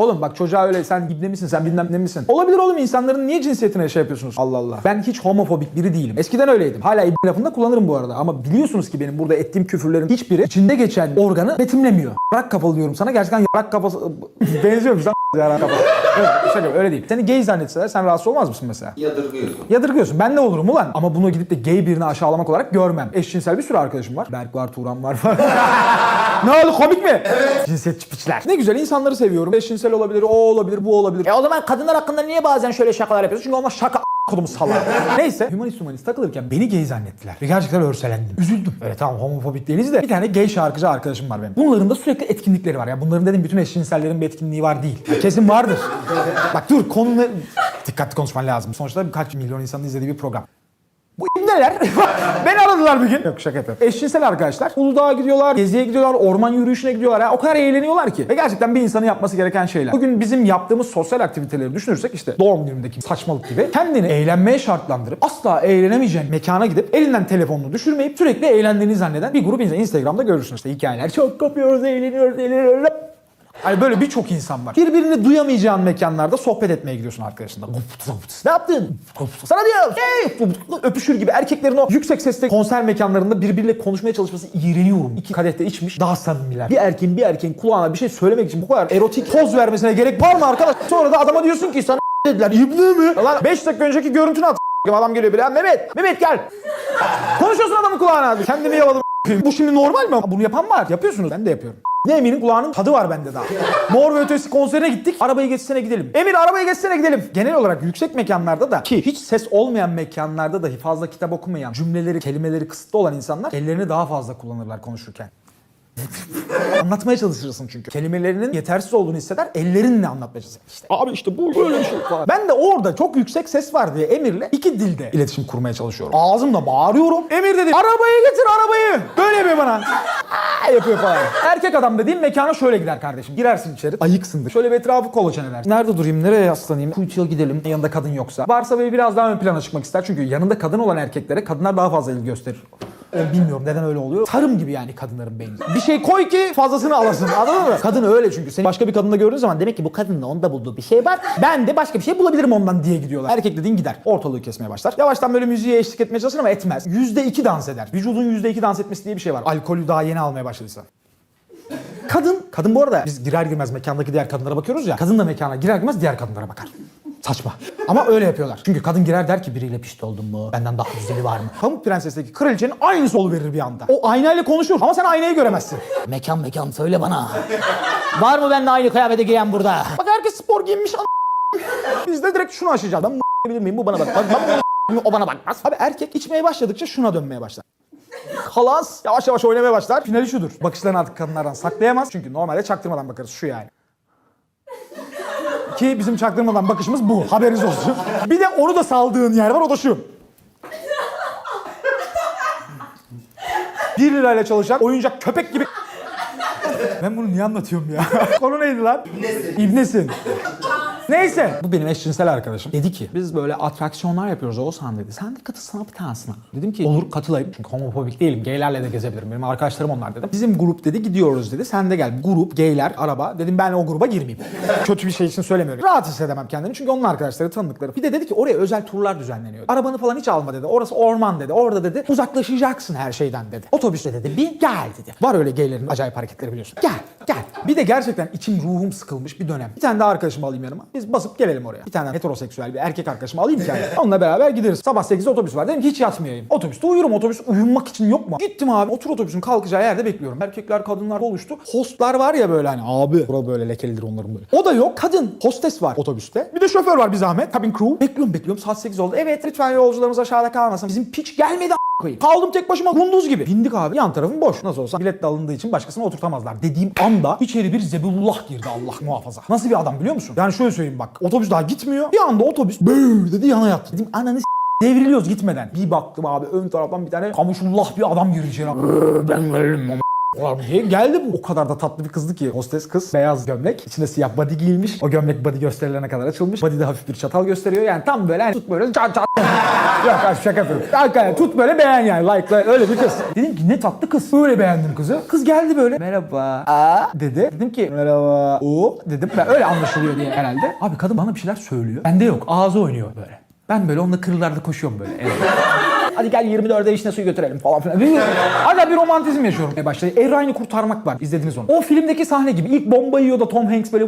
Oğlum bak çocuğa öyle sen ibne misin sen bilmem ne misin? Olabilir oğlum insanların niye cinsiyetine şey yapıyorsunuz? Allah Allah. Ben hiç homofobik biri değilim. Eskiden öyleydim. Hala ibne lafını kullanırım bu arada. Ama biliyorsunuz ki benim burada ettiğim küfürlerin hiçbiri içinde geçen organı betimlemiyor. Yarak kafalı diyorum sana. Gerçekten yarak kafası benziyormuş lan yarak kafalı. Evet, şaka öyle değil. Seni gay zannetseler sen rahatsız olmaz mısın mesela? Yadırgıyorsun. Yadırgıyorsun. Ben ne olurum ulan? Ama bunu gidip de gay birini aşağılamak olarak görmem. Eşcinsel bir sürü arkadaşım var. Berk var, Turan var falan. ne oldu komik mi? Evet. Cinsiyetçi piçler. Ne güzel insanları seviyorum. Eşcinsel olabilir, o olabilir, bu olabilir. E o zaman kadınlar hakkında niye bazen şöyle şakalar yapıyorsun? Çünkü onlar şaka kodum salak. Neyse. Humanist humanist takılırken beni gay zannettiler. Ve gerçekten örselendim. Üzüldüm. Evet tamam homofobik değiliz de bir tane gay şarkıcı arkadaşım var benim. Bunların da sürekli etkinlikleri var. Ya bunların dedim bütün eşcinsellerin bir etkinliği var değil. Ya kesin vardır. Bak dur konu ne? Dikkatli konuşman lazım. Sonuçta birkaç milyon insanın izlediği bir program. Bu ibneler beni aradılar bir gün. Yok şaka yapıyorum. Eşcinsel arkadaşlar. Uludağ'a gidiyorlar, geziye gidiyorlar, orman yürüyüşüne gidiyorlar. Ya, o kadar eğleniyorlar ki. Ve gerçekten bir insanın yapması gereken şeyler. Bugün bizim yaptığımız sosyal aktiviteleri düşünürsek işte doğum günündeki saçmalık gibi kendini eğlenmeye şartlandırıp asla eğlenemeyeceğin mekana gidip elinden telefonunu düşürmeyip sürekli eğlendiğini zanneden bir grup insan. Instagram'da görürsünüz işte hikayeler. Çok kopuyoruz, eğleniyoruz, eğleniyoruz. Hani böyle birçok insan var. Birbirini duyamayacağın mekanlarda sohbet etmeye gidiyorsun arkadaşınla. Ne yaptın? Sana diyorum. Hey! Öpüşür gibi erkeklerin o yüksek sesle konser mekanlarında birbiriyle konuşmaya çalışması iğreniyorum. İki kadehte içmiş daha samimiler. Bir erkeğin bir erkeğin kulağına bir şey söylemek için bu kadar erotik poz vermesine gerek var mı arkadaş? Sonra da adama diyorsun ki sana dediler. İbni mi? Lan 5 dakika önceki görüntünü at. Adam geliyor bile. Mehmet, Mehmet gel. Konuşuyorsun adamın kulağına. Kendimi yaladım. Bu şimdi normal mi? Bunu yapan var. Yapıyorsunuz. Ben de yapıyorum. Ne Emir'in kulağının tadı var bende daha. Mor ve Ötesi konserine gittik. Arabayı geçsene gidelim. Emir arabayı geçsene gidelim. Genel olarak yüksek mekanlarda da ki hiç ses olmayan mekanlarda dahi fazla kitap okumayan, cümleleri, kelimeleri kısıtlı olan insanlar ellerini daha fazla kullanırlar konuşurken. Anlatmaya çalışırsın çünkü. Kelimelerinin yetersiz olduğunu hisseder, ellerinle anlatmaya çalışırsın. İşte abi işte bu böyle bir şey falan. Ben de orada çok yüksek ses var diye Emir'le iki dilde iletişim kurmaya çalışıyorum. Ağzımla bağırıyorum. Emir dedi arabayı getir arabayı. Böyle yapıyor bana. Aa, yapıyor falan. Erkek adam dediğim mekana şöyle gider kardeşim. Girersin içeri. Ayıksındır. Şöyle bir etrafı kolaçan edersin. Nerede durayım? Nereye yaslanayım? Kuytuya gidelim. Yanında kadın yoksa. Varsa böyle biraz daha ön plana çıkmak ister. Çünkü yanında kadın olan erkeklere kadınlar daha fazla ilgi gösterir. O bilmiyorum neden öyle oluyor. Tarım gibi yani kadınların beyni. Bir şey koy ki fazlasını alasın. Anladın mı? Kadın öyle çünkü. Seni başka bir kadında gördüğün zaman demek ki bu kadının onda bulduğu bir şey var. Ben de başka bir şey bulabilirim ondan diye gidiyorlar. Erkek dediğin gider. Ortalığı kesmeye başlar. Yavaştan böyle müziğe eşlik etmeye çalışır ama etmez. Yüzde iki dans eder. Vücudun yüzde iki dans etmesi diye bir şey var. Alkolü daha yeni almaya başladıysa. Kadın, kadın bu arada biz girer girmez mekandaki diğer kadınlara bakıyoruz ya. Kadın da mekana girer girmez diğer kadınlara bakar. Saçma. Ama öyle yapıyorlar. Çünkü kadın girer der ki biriyle pişti oldun mu? Benden daha güzeli var mı? Pamuk Prenses'teki kraliçenin aynısı verir bir anda. O aynayla konuşur ama sen aynayı göremezsin. Mekan mekan söyle bana. var mı benimle aynı kıyafete giyen burada? Bak herkes spor giyinmiş. an- Biz de direkt şunu aşacağız. Ben bilir miyim? Bu bana bak. Bak, ben bunu o bana bakmaz. Abi erkek içmeye başladıkça şuna dönmeye başlar. Kalas yavaş yavaş oynamaya başlar. Finali şudur. Bakışlarını artık kadınlardan saklayamaz. Çünkü normalde çaktırmadan bakarız. Şu yani. Ki bizim çaktırmadan bakışımız bu. Haberiniz olsun. Bir de onu da saldığın yer var. O da şu. 1 lirayla çalışan oyuncak köpek gibi... Ben bunu niye anlatıyorum ya? Konu neydi lan? İbnesin. İbnesin. Neyse. Bu benim eşcinsel arkadaşım. Dedi ki biz böyle atraksiyonlar yapıyoruz Oğuzhan dedi. Sen de katılsana bir tanesine. Dedim ki olur katılayım. Çünkü homofobik değilim. Gaylerle de gezebilirim. Benim arkadaşlarım onlar dedim. Bizim grup dedi gidiyoruz dedi. Sen de gel. Grup, gayler, araba. Dedim ben o gruba girmeyeyim. Kötü bir şey için söylemiyorum. Rahat hissedemem kendimi. Çünkü onun arkadaşları tanıdıkları. Bir de dedi ki oraya özel turlar düzenleniyor. Arabanı falan hiç alma dedi. Orası orman dedi. Orada dedi uzaklaşacaksın her şeyden dedi. Otobüste dedi bir gel dedi. Var öyle gaylerin acayip hareketleri biliyorsun. Gel gel. Bir de gerçekten içim ruhum sıkılmış bir dönem. Bir tane daha arkadaşımı alayım yanıma. Biz basıp gelelim oraya. Bir tane heteroseksüel bir erkek arkadaşımı alayım ki. Onunla beraber gideriz. Sabah 8'de otobüs var. Dedim hiç yatmayayım. Otobüste uyurum. Otobüs uyumak için yok mu? Gittim abi. Otur otobüsün kalkacağı yerde bekliyorum. Erkekler kadınlar oluştu. Hostlar var ya böyle hani abi. Bura böyle lekelidir onların böyle. O da yok. Kadın. Hostes var otobüste. Bir de şoför var bir zahmet. Cabin crew. Bekliyorum bekliyorum. Saat 8 oldu. Evet lütfen yolcularımız aşağıda kalmasın. Bizim piç gelmedi koyayım. Kaldım tek başıma kunduz gibi. Bindik abi. Yan tarafım boş. Nasıl olsa bilet de alındığı için başkasını oturtamazlar. Dediğim anda içeri bir zebullah girdi Allah muhafaza. Nasıl bir adam biliyor musun? Yani şöyle söyleyeyim bak. Otobüs daha gitmiyor. Bir anda otobüs böyle dedi yana yattı. Dedim ananı Devriliyoruz gitmeden. Bir baktım abi ön taraftan bir tane kamuşullah bir adam girdi içeri. Ben veririm ama geldi bu? O kadar da tatlı bir kızdı ki. Hostes kız beyaz gömlek. içinde siyah body giyilmiş. O gömlek body gösterilerine kadar açılmış. Body de hafif bir çatal gösteriyor. Yani tam böyle hani tut böyle çat çat. Yok aşk şaka yapıyorum. Hakikaten tut böyle beğen yani like'la öyle bir kız. Dedim ki ne tatlı kız. Öyle beğendim kızı. Kız geldi böyle. Merhaba. Aa dedi. Dedim ki merhaba. O dedim. Ben öyle anlaşılıyor diye herhalde. Abi kadın bana bir şeyler söylüyor. Bende yok. Ağzı oynuyor böyle. Ben böyle onunla kırlarda koşuyorum böyle. Evet. Hadi gel 24'e işine suyu götürelim falan filan. Hala bir romantizm yaşıyorum. E başta Errani kurtarmak var. İzlediniz onu. O filmdeki sahne gibi. ilk bomba yiyor da Tom Hanks böyle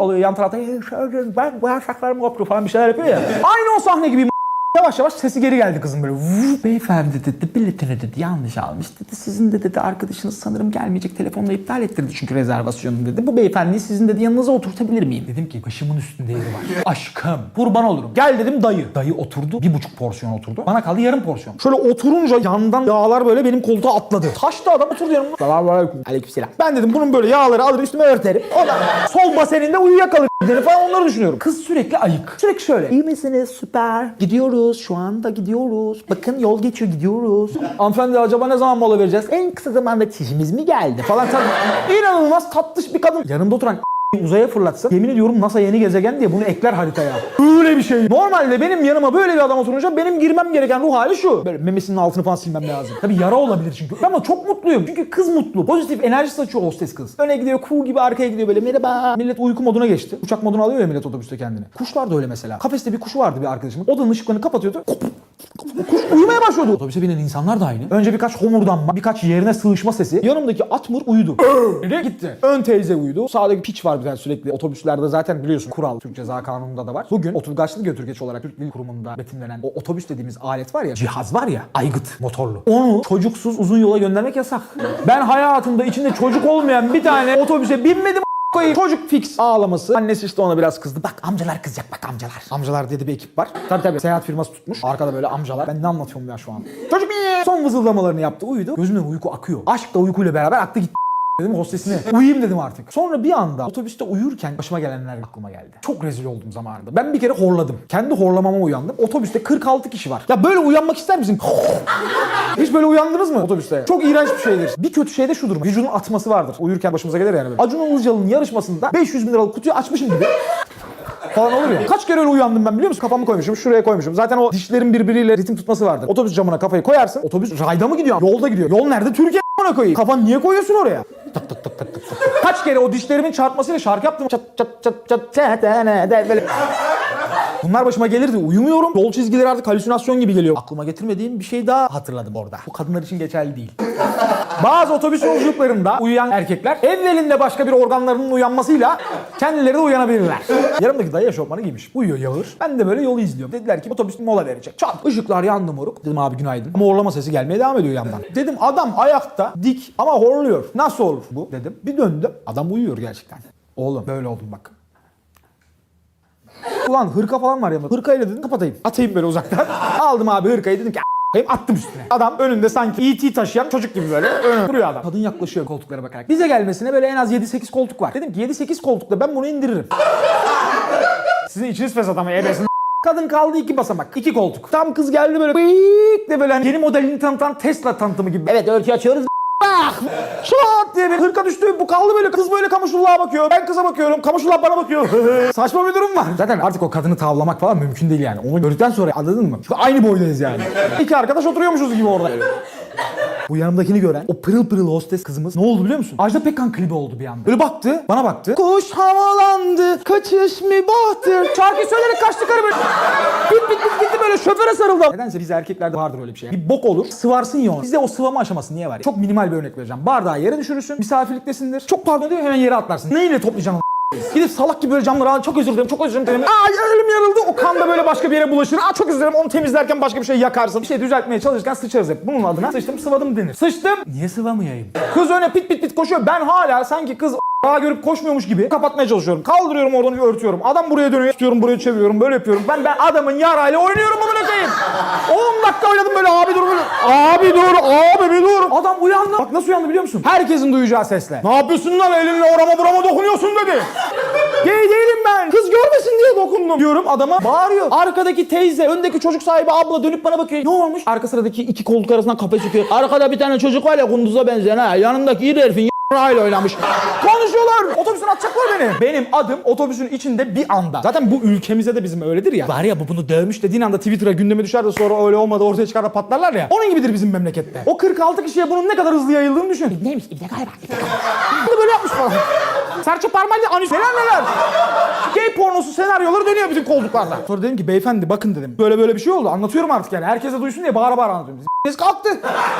oluyor yan tarafta. "Hey, şöyle, Ben bu şaklarım koptu falan bir şeyler yapıyor ya. Aynı o sahne gibi Yavaş yavaş sesi geri geldi kızın böyle. Vuv. Beyefendi dedi biletini dedi yanlış almış dedi. Sizin de dedi arkadaşınız sanırım gelmeyecek telefonla iptal ettirdi çünkü rezervasyonu dedi. Bu beyefendiyi sizin dedi yanınıza oturtabilir miyim? Dedim ki başımın üstünde yeri var. Aşkım kurban olurum. Gel dedim dayı. Dayı oturdu bir buçuk porsiyon oturdu. Bana kaldı yarım porsiyon. Şöyle oturunca yandan yağlar böyle benim koltuğa atladı. Taştı adam oturdu yanımda. Selamünaleyküm. Aleykümselam. Ben dedim bunun böyle yağları alır üstüme örterim. O da sol baseninde uyuyakalır. Falan onları düşünüyorum. Kız sürekli ayık. Sürekli şöyle. İyi misiniz? Süper. Gidiyoruz. Şu anda gidiyoruz. Bakın yol geçiyor gidiyoruz. Hanımefendi acaba ne zaman mola vereceğiz? En kısa zamanda çişimiz mi geldi? Falan tabii. İnanılmaz tatlış bir kadın. Yanımda oturan uzaya fırlatsın. Yemin ediyorum NASA yeni gezegen diye bunu ekler haritaya. Öyle bir şey. Normalde benim yanıma böyle bir adam oturunca benim girmem gereken ruh hali şu. Böyle memesinin altını falan silmem lazım. Tabii yara olabilir çünkü. Ama çok mutluyum. Çünkü kız mutlu. Pozitif enerji saçıyor hostes kız. Öne gidiyor kuğu gibi arkaya gidiyor böyle merhaba. Millet uyku moduna geçti. Uçak moduna alıyor ya millet otobüste kendini. Kuşlar da öyle mesela. Kafeste bir kuş vardı bir arkadaşımın. Odanın ışıklarını kapatıyordu. Kuş uyumaya başladı. Otobüse binen insanlar da aynı. Önce birkaç homurdanma, birkaç yerine sığışma sesi. Yanımdaki atmur uyudu. Öyle gitti. Ön teyze uyudu. Sağdaki piç var bir tane sürekli. Otobüslerde zaten biliyorsun kural Türk Ceza Kanunu'nda da var. Bugün otogaçlı götürgeç olarak Türk Dil Kurumu'nda betimlenen o otobüs dediğimiz alet var ya, cihaz var ya, aygıt motorlu. Onu çocuksuz uzun yola göndermek yasak. Ben hayatımda içinde çocuk olmayan bir tane otobüse binmedim koyayım. Çocuk fix ağlaması. Annesi işte ona biraz kızdı. Bak amcalar kızacak bak amcalar. Amcalar dedi bir ekip var. Tabii tabii seyahat firması tutmuş. Arkada böyle amcalar. Ben ne anlatıyorum ya şu an. Çocuk. Son vızıldamalarını yaptı. Uyudu. Gözümden uyku akıyor. Aşk da uykuyla beraber aktı gitti. Dedim hostesine uyuyayım dedim artık. Sonra bir anda otobüste uyurken başıma gelenler aklıma geldi. Çok rezil oldum zamanında. Ben bir kere horladım. Kendi horlamama uyandım. Otobüste 46 kişi var. Ya böyle uyanmak ister misin? Hiç böyle uyandınız mı otobüste? Çok iğrenç bir şeydir. Bir kötü şey de şudur. Vücudun atması vardır. Uyurken başımıza gelir yani böyle. Acun Ilıcalı'nın yarışmasında 500 bin liralık kutuyu açmışım gibi. falan olur ya. Kaç kere öyle uyandım ben biliyor musun? Kafamı koymuşum, şuraya koymuşum. Zaten o dişlerin birbiriyle ritim tutması vardır. Otobüs camına kafayı koyarsın. Otobüs rayda mı gidiyor? Yolda gidiyor. Yol nerede? Türkiye koyayım. Kafan niye koyuyorsun oraya? Kaç kere o dişlerimin çarpmasıyla şarkı yaptım. Çat çat çat çat çat böyle. Bunlar başıma gelirdi. Uyumuyorum. Yol çizgileri artık halüsinasyon gibi geliyor. Aklıma getirmediğim bir şey daha hatırladım orada. Bu kadınlar için geçerli değil. Bazı otobüs yolculuklarında uyuyan erkekler evvelinde başka bir organlarının uyanmasıyla kendileri de uyanabilirler. Yanımdaki dayı eşofmanı giymiş. Uyuyor Yağır. Ben de böyle yolu izliyorum. Dediler ki otobüs mola verecek. Çat. Işıklar yandı moruk. Dedim abi günaydın. Ama horlama sesi gelmeye devam ediyor yandan. Dedim adam ayakta dik ama horluyor. Nasıl olur bu dedim. Bir döndüm. Adam uyuyor gerçekten. Oğlum böyle oldum bak. Ulan hırka falan var yanımda. Hırkayla dedim kapatayım. Atayım böyle uzaktan. Aldım abi hırkayı dedim ki attım üstüne. Adam önünde sanki E.T. taşıyan çocuk gibi böyle önüne duruyor adam. Kadın yaklaşıyor koltuklara bakarak. Bize gelmesine böyle en az 7-8 koltuk var. Dedim ki 7-8 koltukta ben bunu indiririm. Sizin içiniz fesat ama ebesin Kadın kaldı iki basamak. iki koltuk. Tam kız geldi böyle bıyık de böyle hani yeni modelini tanıtan Tesla tanıtımı gibi. Evet örtü açıyoruz. Bak! Şat diye bir hırka düştü. Bu kaldı böyle. Kız böyle kamışulluğa bakıyor. Ben kıza bakıyorum. Kamışullah bana bakıyor. Saçma bir durum var. Zaten artık o kadını tavlamak falan mümkün değil yani. Onu gördükten sonra anladın mı? Çünkü aynı boydayız yani. İki arkadaş oturuyormuşuz gibi orada. Bu yanımdakini gören o pırıl pırıl hostes kızımız ne oldu biliyor musun? Ajda Pekkan klibi oldu bir anda. Böyle baktı, bana baktı. Kuş havalandı, kaçış mı bahtır. Şarkı söyleyerek kaçtı karı böyle. Bit bit bit gitti böyle şoföre sarıldı. Nedense biz erkeklerde vardır öyle bir şey. Bir bok olur, sıvarsın ya onu. Bizde o sıvama aşaması niye var? Çok minimal bir örnek vereceğim. Bardağı yere düşürürsün, misafirliktesindir. Çok pardon diyor hemen yere atlarsın. Neyle toplayacaksın? Gidip salak gibi böyle camları al. Çok özür dilerim, çok özür dilerim. Aa elim yarıldı. O kan da böyle başka bir yere bulaşır. Aa çok özür dilerim. Onu temizlerken başka bir şey yakarsın. Bir şey düzeltmeye çalışırken sıçarız hep. Bunun adına sıçtım sıvadım denir. Sıçtım. Niye sıvamayayım? Kız öne pit pit pit koşuyor. Ben hala sanki kız daha görüp koşmuyormuş gibi kapatmaya çalışıyorum. Kaldırıyorum oradan örtüyorum. Adam buraya dönüyor. Tutuyorum buraya çeviriyorum. Böyle yapıyorum. Ben ben adamın yarayla oynuyorum bunu koyayım. 10 dakika oynadım böyle abi dur böyle. Abi dur abi bir dur. Adam uyandı. Bak nasıl uyandı biliyor musun? Herkesin duyacağı sesle. Ne yapıyorsun lan elinle orama burama dokunuyorsun dedi. Gay değilim ben. Kız görmesin diye dokundum diyorum adama. Bağırıyor. Arkadaki teyze, öndeki çocuk sahibi abla dönüp bana bakıyor. Ne olmuş? Arka sıradaki iki koltuk arasından kafayı sokuyor. Arkada bir tane çocuk var ya kunduza benzeyen ha. Yanındaki iri herifin Rayla oynamış. Konuşuyorlar. Otobüsün atacaklar beni. Benim adım otobüsün içinde bir anda. Zaten bu ülkemizde de bizim öyledir ya. Var ya bu bunu dövmüş dediğin anda Twitter'a gündeme düşer de sonra öyle olmadı ortaya çıkar da patlarlar ya. Onun gibidir bizim memlekette. O 46 kişiye bunun ne kadar hızlı yayıldığını düşün. Neymiş? İbne galiba. Bunu böyle yapmış falan. Serçe parmağıyla anüs neler neler. Gay pornosu senaryoları dönüyor bütün koltuklarda. Sonra dedim ki beyefendi bakın dedim. Böyle böyle bir şey oldu. Anlatıyorum artık yani. Herkese duysun diye bağıra bağıra anlatıyorum. Ses kalktı.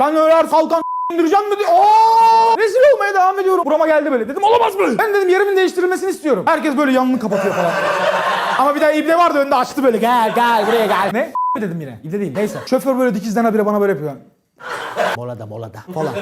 Ben öyle her kalkan indireceğim diye. Aa! Rezil olmaya devam ediyorum. Burama geldi böyle. Dedim olamaz mı? Ben dedim yerimin değiştirilmesini istiyorum. Herkes böyle yanını kapatıyor falan. Ama bir daha ibne vardı önünde açtı böyle. Gel gel buraya gel. Ne? dedim yine. İbne değil. Neyse. Şoför böyle dikizden habire bana böyle yapıyor. Molada molada falan.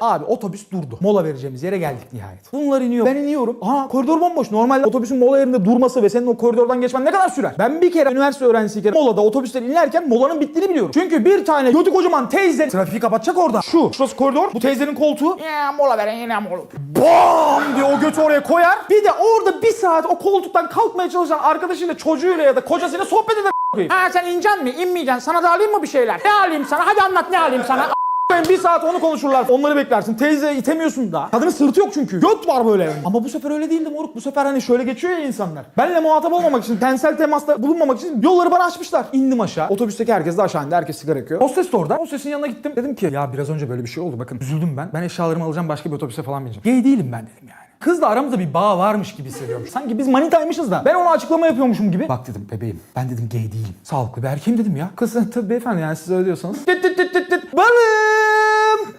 Abi otobüs durdu. Mola vereceğimiz yere geldik nihayet. Bunlar iniyor. Ben iniyorum. Aha koridor bomboş. Normalde otobüsün mola yerinde durması ve senin o koridordan geçmen ne kadar sürer? Ben bir kere üniversite öğrencisiyken molada otobüsten inerken molanın bittiğini biliyorum. Çünkü bir tane götü kocaman teyze trafiği kapatacak orada. Şu. Şurası koridor. Bu teyzenin koltuğu. Ya mola veren yine mola. Bam diye o götü oraya koyar. Bir de orada bir saat o koltuktan kalkmaya çalışan arkadaşıyla çocuğuyla ya da kocasıyla sohbet eder. Ha sen ineceksin mi? İnmeyeceksin. Sana da alayım mı bir şeyler? Ne alayım sana? Hadi anlat ne alayım sana? Ben bir saat onu konuşurlar. Onları beklersin. Teyze itemiyorsun da. Kadının sırtı yok çünkü. Göt var böyle. Ama bu sefer öyle değildi moruk. Bu sefer hani şöyle geçiyor ya insanlar. Benle muhatap olmamak için, tensel temasta bulunmamak için yolları bana açmışlar. İndim aşağı. Otobüsteki herkes de aşağı indi. Herkes sigara yakıyor. Hostes de orada. Hostesin yanına gittim. Dedim ki ya biraz önce böyle bir şey oldu. Bakın üzüldüm ben. Ben eşyalarımı alacağım başka bir otobüse falan bineceğim. Gay değilim ben dedim yani. Kızla aramızda bir bağ varmış gibi hissediyorum. Sanki biz manitaymışız da ben ona açıklama yapıyormuşum gibi. Bak dedim bebeğim ben dedim gay değilim. Sağlıklı bir erkeğim dedim ya. Kız tabii beyefendi yani siz öyle diyorsanız. Tıt tıt tıt tıt tıt. Balım.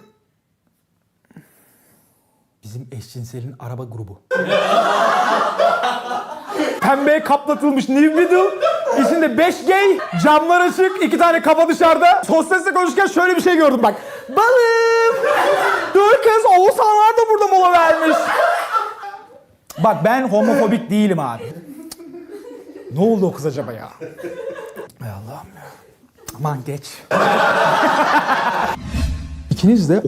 Bizim eşcinselin araba grubu. Pembeye kaplatılmış New Middle. İçinde 5 gay, camlar açık, iki tane kafa dışarıda. Hostesle konuşurken şöyle bir şey gördüm bak. Balım! Dur kız, Oğuzhanlar da burada mola vermiş. Bak ben homofobik değilim abi. Ne oldu o kız acaba ya? Hay Allah'ım ya. Aman geç. İkiniz de